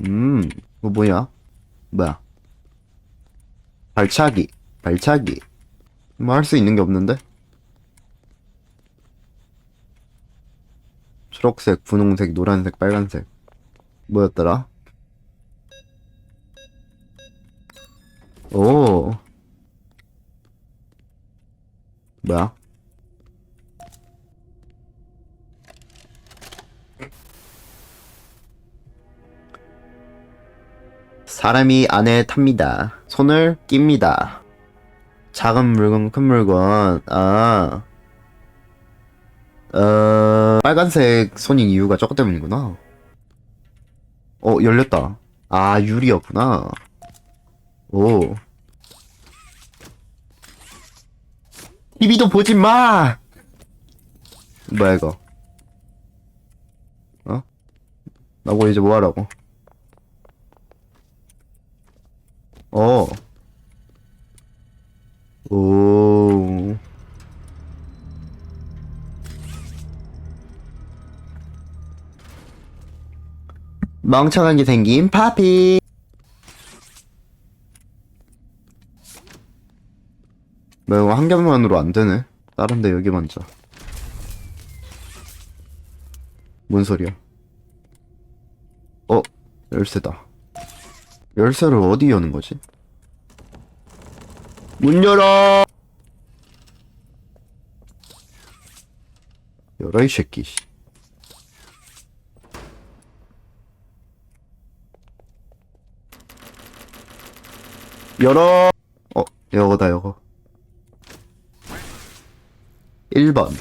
음, 이거 뭐야? 뭐야? 발차기, 발차기. 뭐 할 수 있는 게 없는데? 초록색, 분홍색, 노란색, 빨간색. 뭐였더라? 오. 뭐야? 사람이 안에 탑니다. 손을 낍니다. 작은 물건, 큰 물건, 아. 어, 빨간색 손인 이유가 저것 때문이구나. 어, 열렸다. 아, 유리였구나. 오. TV도 보지 마! 뭐야, 이거. 어? 나고 이제 뭐 하라고? 어. 오. 멍청하게 생긴 파피. 뭐 이거 한 겹만으로 안 되네. 다른데 여기 먼저. 뭔 소리야? 어, 열쇠다. 열쇠를 어디 여는 거지? 문 열어! 열어, 이 새끼. 씨. 열어! 어, 여거다, 여거. 1번.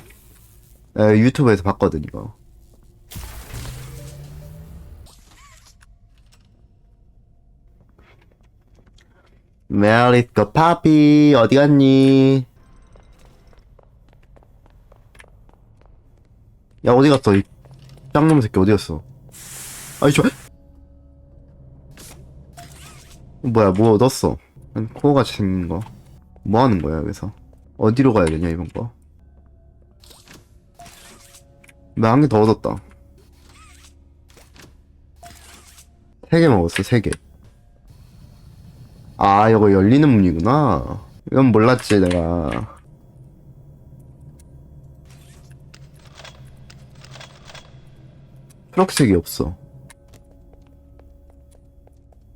에, 유튜브에서 봤거든, 이거. 메리코 파피 어디 갔니? 야 어디 갔어 이 짱놈 새끼 어디 갔어? 아이 저 뭐야 뭐 얻었어? 코어같이 생긴 거. 뭐 하는 거야 여기서? 어디로 가야 되냐 이번 거? 나 한 개 더 얻었다. 세 개 먹었어 세 개. 아, 이거 열리는 문이구나. 이건 몰랐지, 내가. 초록색이 없어.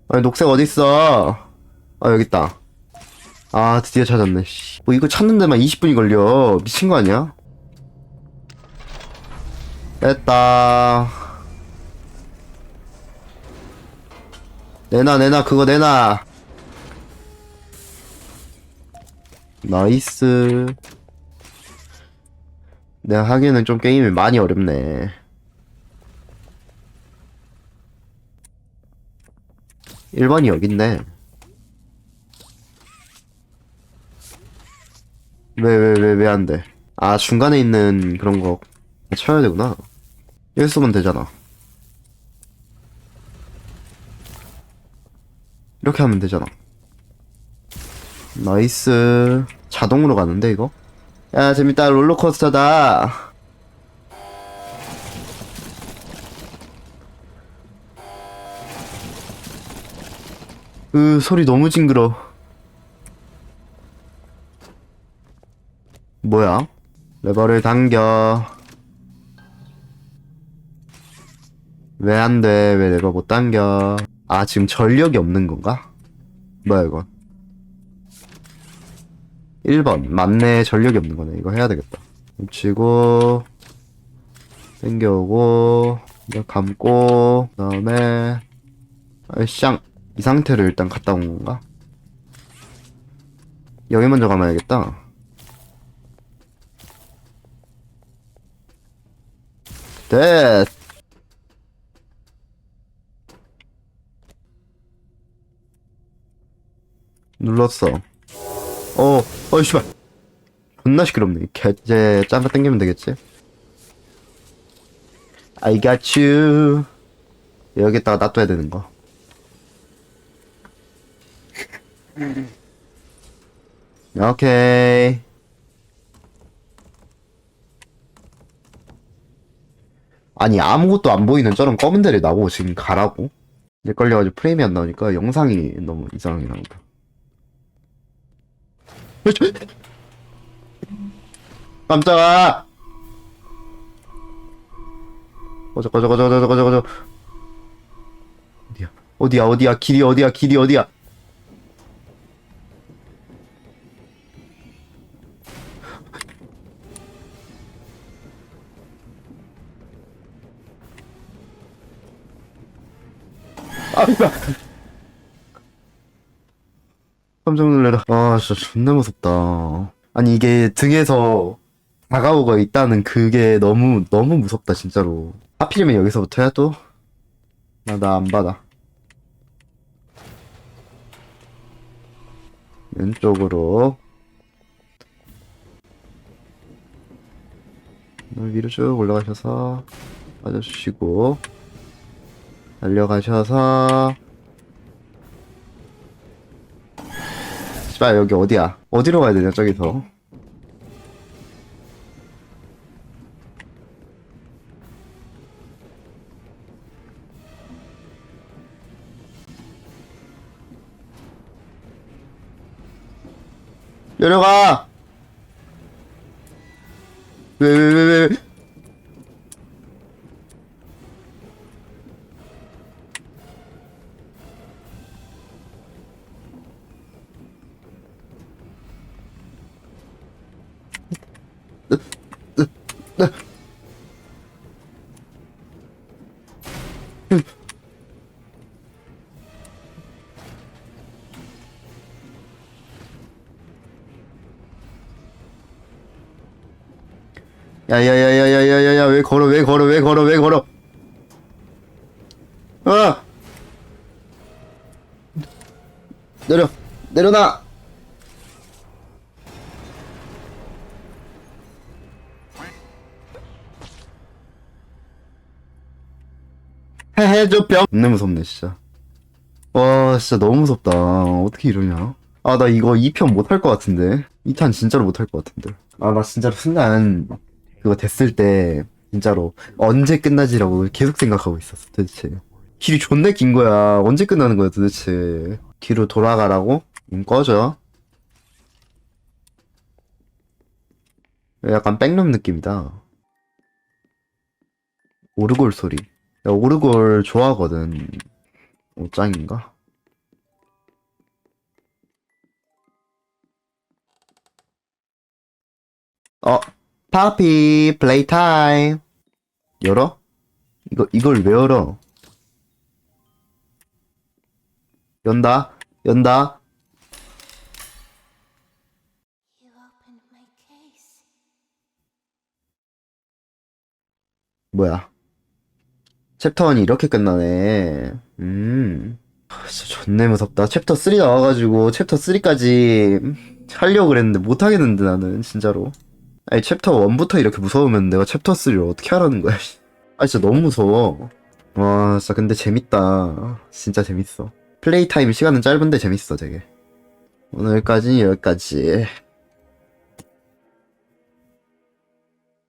아니, 녹색 어딨어? 아, 여기 있다. 아, 드디어 찾았네, 씨. 뭐, 이거 찾는 데만 20분이 걸려. 미친 거 아니야? 됐다. 내놔, 내놔, 그거 내놔. 나이스. 내가 하기에는 좀 게임이 많이 어렵네. 1번이 여깄네. 왜, 왜, 왜, 왜 안 돼? 아, 중간에 있는 그런 거 쳐야 되구나. 여기 쓰면 되잖아. 이렇게 하면 되잖아. 나이스. 자동으로 가는데, 이거? 야, 재밌다. 롤러코스터다. 으, 소리 너무 징그러. 뭐야? 레버를 당겨. 왜 안 돼? 왜 레버 못 당겨? 아, 지금 전력이 없는 건가? 뭐야, 이건? 1번. 맞네 전력이 없는 거네 이거 해야 되겠다. 훔치고 당겨오고 이거 감고 그 다음에 아이쌍 이 상태로 일단 갔다 온 건가? 여기 먼저 감아야겠다. 됐. 눌렀어. 어, 어이, 씨발. 존나 시끄럽네. 개, 이제, 짬바 땡기면 되겠지? I got you. 여기다가 놔둬야 되는 거. 오케이. 아니, 아무것도 안 보이는 저런 검은 데를 나보고 지금 가라고? 이제 걸려가지고 프레임이 안 나오니까 영상이 너무 이상하게 나온다. 깜짝아! 꺼져, 꺼져, 꺼져, 꺼져, 꺼져, 꺼져. 어디야? 어디야, 어디야, 길이 어디야, 길이 어디야? 아. 깜짝 놀래라. 아, 진짜 존나 무섭다. 아니, 이게 등에서 다가오가 있다는 그게 너무, 너무 무섭다, 진짜로. 하필이면 여기서부터야, 또? 나, 나 안 받아. 왼쪽으로. 위로 쭉 올라가셔서, 빠져주시고, 달려가셔서, 씨발 여기 어디야? 어디로 가야 되냐 저기서? 내려가! 왜, 왜, 왜, 야 야 야 야 야 야 야 야 왜 걸어 왜 걸어 왜 걸어 왜 걸어 아 내려 내려놔 해해줘 병. 겁나 무섭네 진짜. 와 진짜 너무 무섭다. 어떻게 이러냐? 아 나 이거 2편 못할 것 같은데. 2탄 진짜로 못할 것 같은데. 아 나 진짜로 순간 그거 됐을 때 진짜로 언제 끝나지라고 계속 생각하고 있었어 도대체. 길이 존나 긴 거야. 언제 끝나는 거야 도대체. 뒤로 돌아가라고? 음 꺼져. 약간 백룸 느낌이다. 오르골 소리 야 오르골 좋아하거든 오 짱인가? 어 파피 플레이 타임 열어? 이거 이걸 왜 열어? 연다 연다. 뭐야 챕터 1이 이렇게 끝나네. 음. 하, 진짜 존내 무섭다. 챕터 3 나와가지고 챕터 3까지 하려고 그랬는데 못하겠는데 나는 진짜로. 아니 챕터 1부터 이렇게 무서우면 내가 챕터 3를 어떻게 하라는 거야 아 진짜 너무 무서워. 와 진짜 근데 재밌다. 진짜 재밌어. 플레이 타임 시간은 짧은데 재밌어 되게. 오늘까지 여기까지